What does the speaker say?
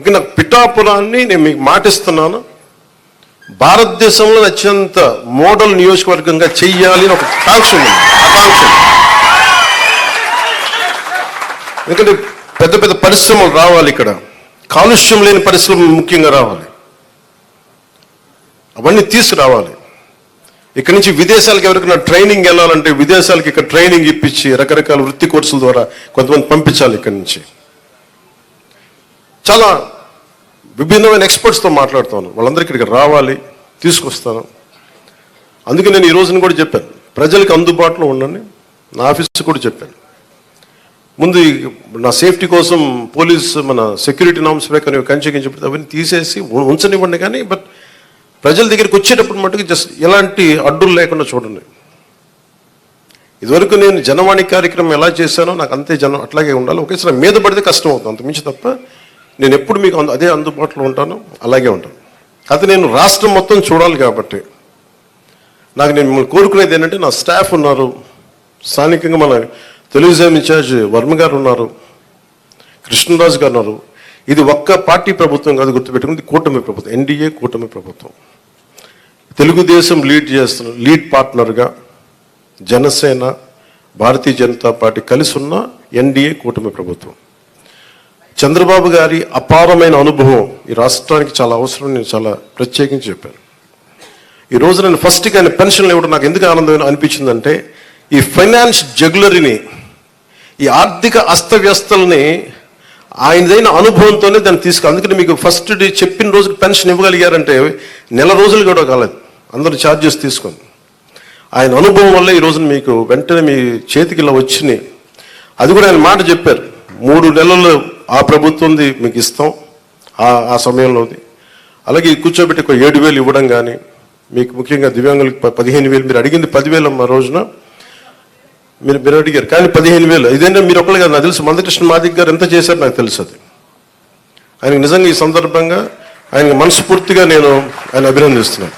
ఇక నాకు పిఠాపురాన్ని నేను మీకు మాటిస్తున్నాను. భారతదేశంలో అత్యంత మోడల్ నియోజకవర్గంగా చెయ్యాలి అని ఒక కాంక్ష ఉంది. ఆకాంక్ష ఎందుకంటే పెద్ద పెద్ద పరిశ్రమలు రావాలి ఇక్కడ. కాలుష్యం లేని పరిశ్రమలు ముఖ్యంగా రావాలి. అవన్నీ తీసుకురావాలి. ఇక్కడ నుంచి విదేశాలకు ఎవరికైనా ట్రైనింగ్ వెళ్ళాలంటే విదేశాలకు ఇక్కడ ట్రైనింగ్ ఇప్పించి రకరకాల వృత్తి కోర్సుల ద్వారా కొంతమంది పంపించాలి ఇక్కడి నుంచి. చాలా విభిన్నమైన ఎక్స్పర్ట్స్తో మాట్లాడుతాను. వాళ్ళందరికీ ఇక్కడికి రావాలి తీసుకొస్తాను. అందుకే నేను ఈ రోజున కూడా చెప్పాను. ప్రజలకు అందుబాటులో ఉండండి. నా ఆఫీస్ కూడా చెప్పాను. ముందు నా సేఫ్టీ కోసం పోలీస్ మన సెక్యూరిటీ నామ్స్ ప్రకారం కంచెకించి అవన్నీ తీసేసి ఉంచనివ్వండి కానీ బట్ ప్రజల దగ్గరికి వచ్చేటప్పుడు మటుకు జస్ట్ ఎలాంటి అడ్డులు లేకుండా చూడండి. ఇదివరకు నేను జనవాణి కార్యక్రమం ఎలా చేశానో నాకు అంతే జనం అట్లాగే ఉండాలి. ఒకేసారి మీద పడితే కష్టం అవుతుంది. అంత మించి తప్ప నేను ఎప్పుడు మీకు అదే అందుబాటులో ఉంటాను? అలాగే ఉంటాను. అది నేను రాష్ట్రం మొత్తం చూడాలి కాబట్టి. నాకు నేను మిమ్మల్ని కోరుకునేది ఏంటంటే నా స్టాఫ్ ఉన్నారు. స్థానికంగా మన తెలుగుదేశం ఇన్ఛార్జ్ వర్మ గారు ఉన్నారు. కృష్ణరాజు గారు ఉన్నారు. ఇది ఒక్క పార్టీ ప్రభుత్వం కాదు గుర్తుపెట్టుకుంది కూటమి ప్రభుత్వం. ఎన్డీఏ కూటమి ప్రభుత్వం. తెలుగుదేశం లీడ్ చేస్తున్న లీడ్ పార్ట్నర్గా జనసేన భారతీయ జనతా పార్టీ కలిసి ఉన్న ఎన్డీఏ కూటమి ప్రభుత్వం. చంద్రబాబు గారి అపారమైన అనుభవం ఈ రాష్ట్రానికి చాలా అవసరం నేను చాలా ప్రత్యేకించి చెప్పాను. ఈ రోజు నేను ఫస్ట్ ఆయన పెన్షన్లు ఇవ్వడం నాకు ఎందుకు ఆనందం అనిపించిందంటే ఈ ఫైనాన్స్ జగ్యులరీని ఈ ఆర్థిక అస్తవ్యస్తల్ని ఆయనదైన అనుభవంతోనే దాన్ని తీసుకు అందుకని మీకు ఫస్ట్ డే చెప్పిన రోజుకి పెన్షన్ ఇవ్వగలిగారంటే నెల రోజులు కూడా కాలేదు. అందరూ ఛార్జెస్ తీసుకొని. ఆయన అనుభవం వల్ల ఈ రోజున మీకు వెంటనే మీ చేతికి ఇలా వచ్చినాయి. అది కూడా ఆయన మాట చెప్పారు. మూడు నెలలు ఆ ప్రభుత్వంది మీకు ఇస్తాం. ఆ ఆ సమయంలోది అలాగే ఈ కూర్చోబెట్టి ఒక ఏడు వేలు ఇవ్వడం కానీ మీకు ముఖ్యంగా దివ్యాంగులకు పదిహేను వేలు మీరు అడిగింది పదివేలు అమ్మ రోజున మీరు మీరు అడిగారు. కానీ పదిహేను వేలు ఇదేంటే మీరు ఒకళ్ళు కాదు నాకు తెలుసు. మందకృష్ణ మాదిక్ గారు ఎంత చేశారు నాకు తెలుసు అది. ఆయనకు నిజంగా ఈ సందర్భంగా ఆయన మనస్ఫూర్తిగా నేను ఆయన అభినందిస్తున్నాను.